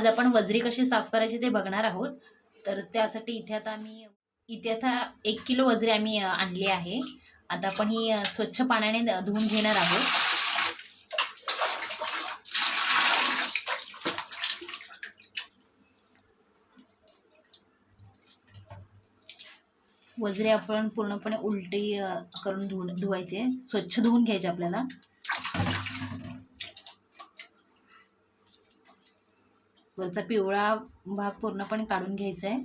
आज आपण वजरी कशी साफ करायची ते बघणार आहोत. तर त्यासाठी इथे आता आम्ही इथे आता एक किलो वजरी आम्ही आणली आहे. आता आपण ही स्वच्छ पाण्याने धुवून घेणार आहोत. वजरे आपण पूर्णपणे उलटी करून धुवून धुवायचे. स्वच्छ धुवून घ्यायचे आपल्याला. वरचा पिवळा भाग पूर्णपणे काढून घ्यायचा आहे.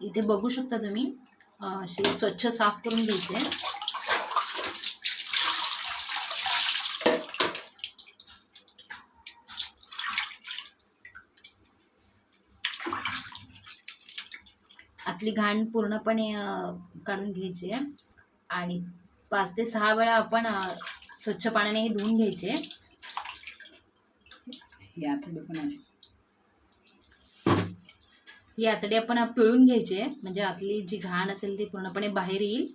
इथे बघू शकता तुम्ही अ, अशी स्वच्छ साफ करून घ्यायचे आतली घाण पूर्णपणे काढून घ्यायची आहे. आणि पाच ते सहा वेळा आपण स्वच्छ पाण्याने हे धुवून घ्यायचे. हे आतडे पण असे. ही आतडी आपण पिळून घ्यायचे. म्हणजे आतली जी घाण असेल ती पूर्णपणे बाहेर येईल.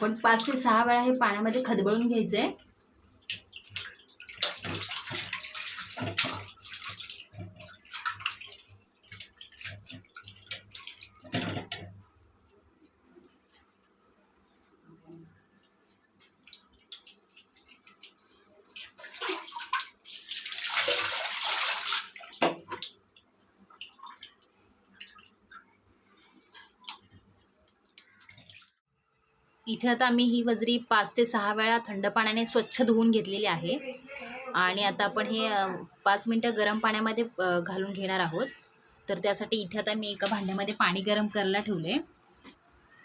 आपण पाच ते सहा वेळा हे पाण्यामध्ये खदबळून घ्यायचं आहे इथे आता आम्ही ही वजरी पाच ते सहा वेळा थंड पाण्याने स्वच्छ धुवून घेतलेली आहे. आणि आता आपण हे पाच मिनटं गरम पाण्यामध्ये घालून घेणार आहोत. तर त्यासाठी इथे आता मी एका भांड्यामध्ये पाणी गरम करायला ठेवले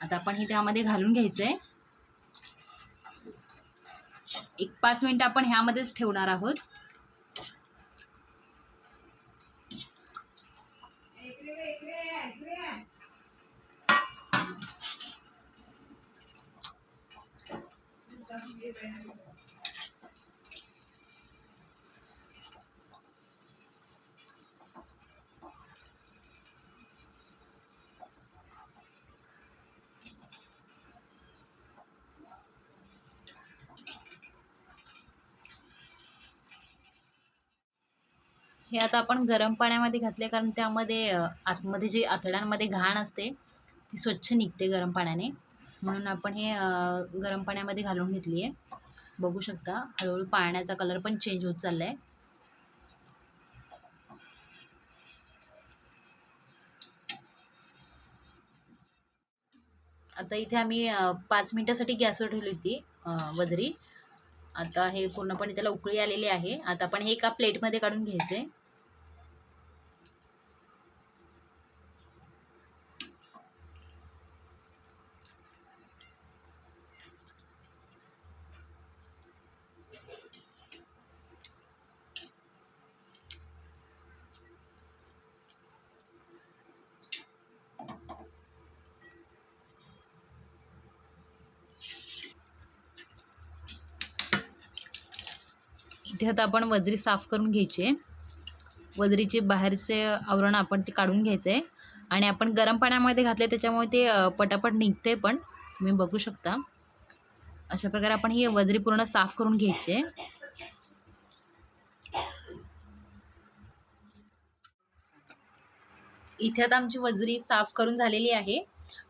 आता आपण हे त्यामध्ये घालून घ्यायचं आहे एक पाच मिनटं आपण ह्यामध्येच ठेवणार आहोत. हे आता आपण गरम पाण्यामध्ये घातले कारण त्यामध्ये आतमध्ये जी आतड्यांमध्ये घाण असते ती स्वच्छ निघते गरम पाण्याने. म्हणून आपण हे गरम पाण्यामध्ये घालून घेतली आहे बघू शकता हळूहळू पाण्याचा कलर पण चेंज होत चालला आहे आता इथे आम्ही पाच मिनिटासाठी गॅसवर ठेवली होती वजरी. आता हे पूर्णपणे त्याला उकळी आलेली आहे. आता आपण हे एका प्लेटमध्ये काढून घ्यायचे. इथे आता आपण वजरी साफ करून घ्यायची आहे. वजरीचे बाहेरचे आवरण आपण ते काढून घ्यायचं आहे. आणि आपण गरम पाण्यामध्ये घातले त्याच्यामुळे ते पटापट निघते पण. तुम्ही बघू शकता. अशा प्रकारे आपण ही वजरी पूर्ण साफ करून घ्यायची आहे. इथे आता आमची वजरी साफ करून झालेली आहे.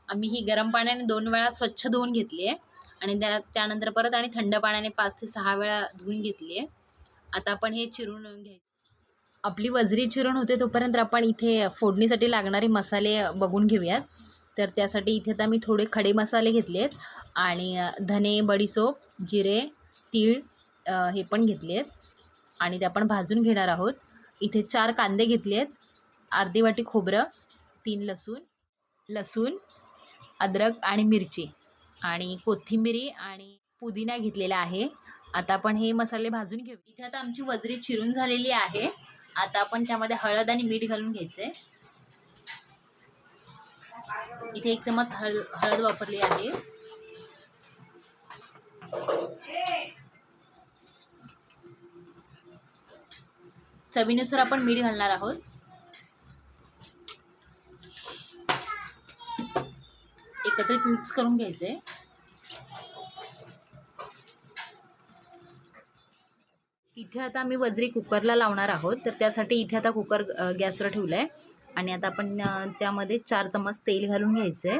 आम्ही ही गरम पाण्याने दोन वेळा स्वच्छ धुवून घेतली आहे. आणि त्या त्यानंतर परत आणि थंड पाण्याने पाच ते सहा वेळा धुवून घेतली आहे. आता आपण हे चिरून घ्यायचं आपली वजरी चिरून होते तोपर्यंत आपण इथे फोडणीसाठी लागणारे मसाले बघून घेऊयात. तर त्यासाठी इथे आता मी थोडे खडे मसाले घेतले आहेत आणि धने बडीसोप जिरे तीळ हे पण घेतले आहेत आणि ते आपण भाजून घेणार आहोत. इथे चार कांदे घेतले आहेत अर्धी वाटी खोबरं तीन लसूण लसूण अद्रक आणि मिरची. आणि कोथिंबिरी आणि पुदिना घेतलेला आहे. आता आपण हे मसाले भाजून घेऊ. इथे आता आमची वजरी चिरून झालेली आहे. आता आपण त्यामध्ये हळद आणि मीठ घालून घ्यायचंय. इथे एक चमच हळद हळद वापरली आहे. चवीनुसार आपण मीठ घालणार आहोत. एकत्रित मिक्स करून घ्यायचंय. इथे आता आम्ही वजरी कुकरला लावणार आहोत. तर त्यासाठी इथे आता कुकर गॅसवर ठेवलं आहे आणि आता आपण त्यामध्ये चार चमच तेल घालून घ्यायचं आहे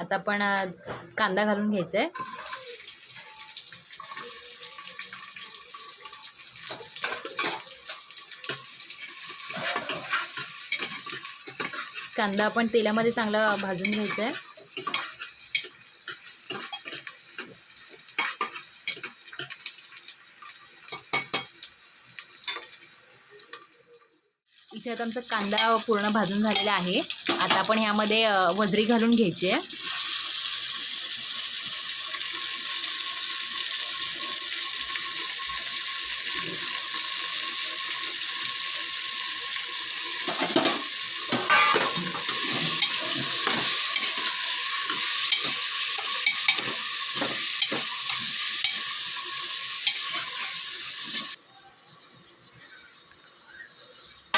आता आपण कांदा घालून घ्यायचा आहे कांदा आपण तेलामध्ये चांगला भाजून घ्यायचा आहे इथे आता आमचा कांदा पूर्ण भाजून झालेला आहे. आता आपण ह्यामध्ये वजरी घालून घ्यायची आहे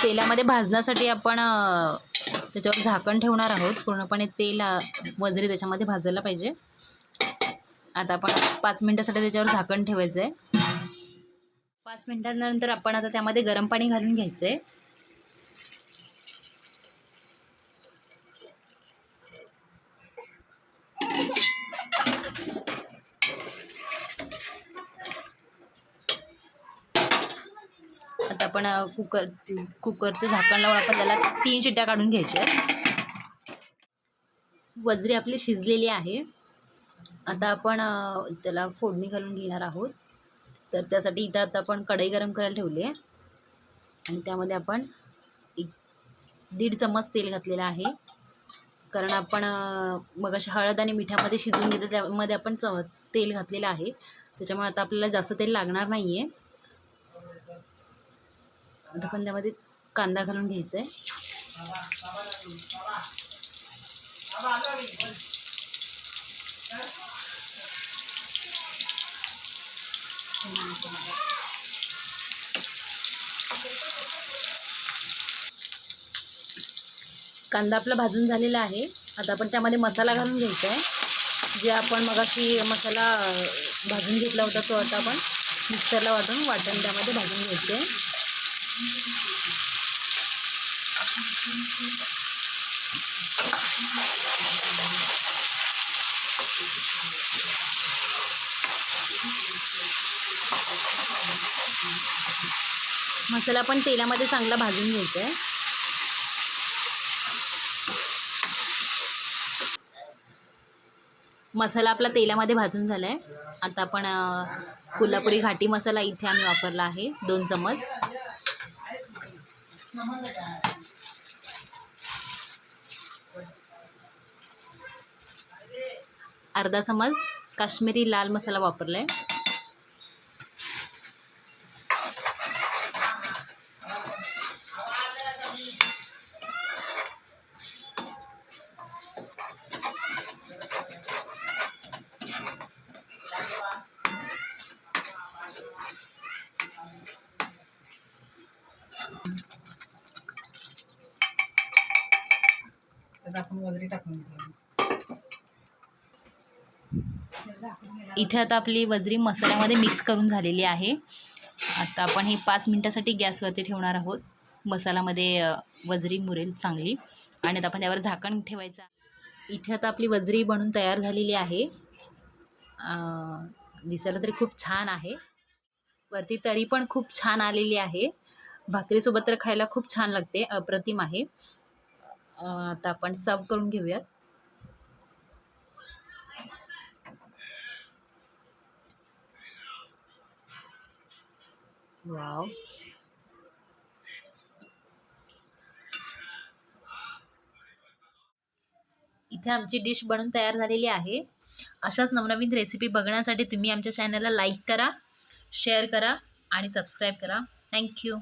तेलामध्ये भाजण्यासाठी आपण त्याच्यावर झाकण ठेवणार आहोत. पूर्णपणे तेल वजरी त्याच्यामध्ये भाजायला पाहिजे. आता आपण पाच मिनटासाठी त्याच्यावर झाकण ठेवायचं आहे पाच मिनटानंतर आपण आता त्यामध्ये गरम पाणी घालून घ्यायचं आहे आता आपण कुकर कुकरचं झाकण लावून आपण त्याला तीन शिट्ट्या काढून घ्यायच्या. वजरी आपली शिजलेली आहे. आता आपण त्याला फोडणी घालून घेणार आहोत. तर त्यासाठी इथं आता आपण कढई गरम करायला ठेवली आहे. आणि त्यामध्ये आपण एक दीड चम्मच तेल घातलेलं आहे. कारण आपण मग अशा हळद आणि मिठामध्ये शिजवून घेतो त्यामध्ये आपण च तेल घातलेलं आहे. त्याच्यामुळे आता आपल्याला जास्त तेल लागणार नाही आहे आता पण त्यामध्ये कांदा घालून घ्यायचा आहे कांदा आपला भाजून झालेला आहे. आता आपण त्यामध्ये मसाला घालून घ्यायचा आहे जे आपण मगाशी मसाला भाजून घेतला होता तो आता आपण मिक्सरला वाटून वाटण त्यामध्ये भाजून घ्यायचे आहे मसाला पण तेलामध्ये चांगला भाजून घ्यायचा आहे. मसाला आपला तेलामध्ये भाजून झाला आहे आता आपण कोल्हापुरी घाटी मसाला इथे आम्ही वापरला आहे दोन चमच अर्धा समज काश्मीरी लाल मसाला वापरला आहे वगैरे टाकून इथे आता आपली वजरी मसाल्यामध्ये मिक्स करून झालेली आहे. आता आपण हे पाच मिनटासाठी गॅसवरती ठेवणार आहोत. मसाल्यामध्ये वजरी मुरेल चांगली. आणि आता आपण त्यावर झाकण ठेवायचं इथे आता आपली वजरी बनून तयार झालेली आहे. दिसायला तरी खूप छान आहे. वरती तरी पण खूप छान आलेली आहे. भाकरीसोबत तर खायला खूप छान लागते. अप्रतिम आहे. आता आपण सर्व करून घेऊयात. वाव. इथे आमची डिश बनून तयार झालेली आहे. अशाच नवनवीन रेसिपी बघण्यासाठी तुम्ही आमच्या चॅनलला लाईक करा शेअर करा आणि सबस्क्राईब करा. थँक्यू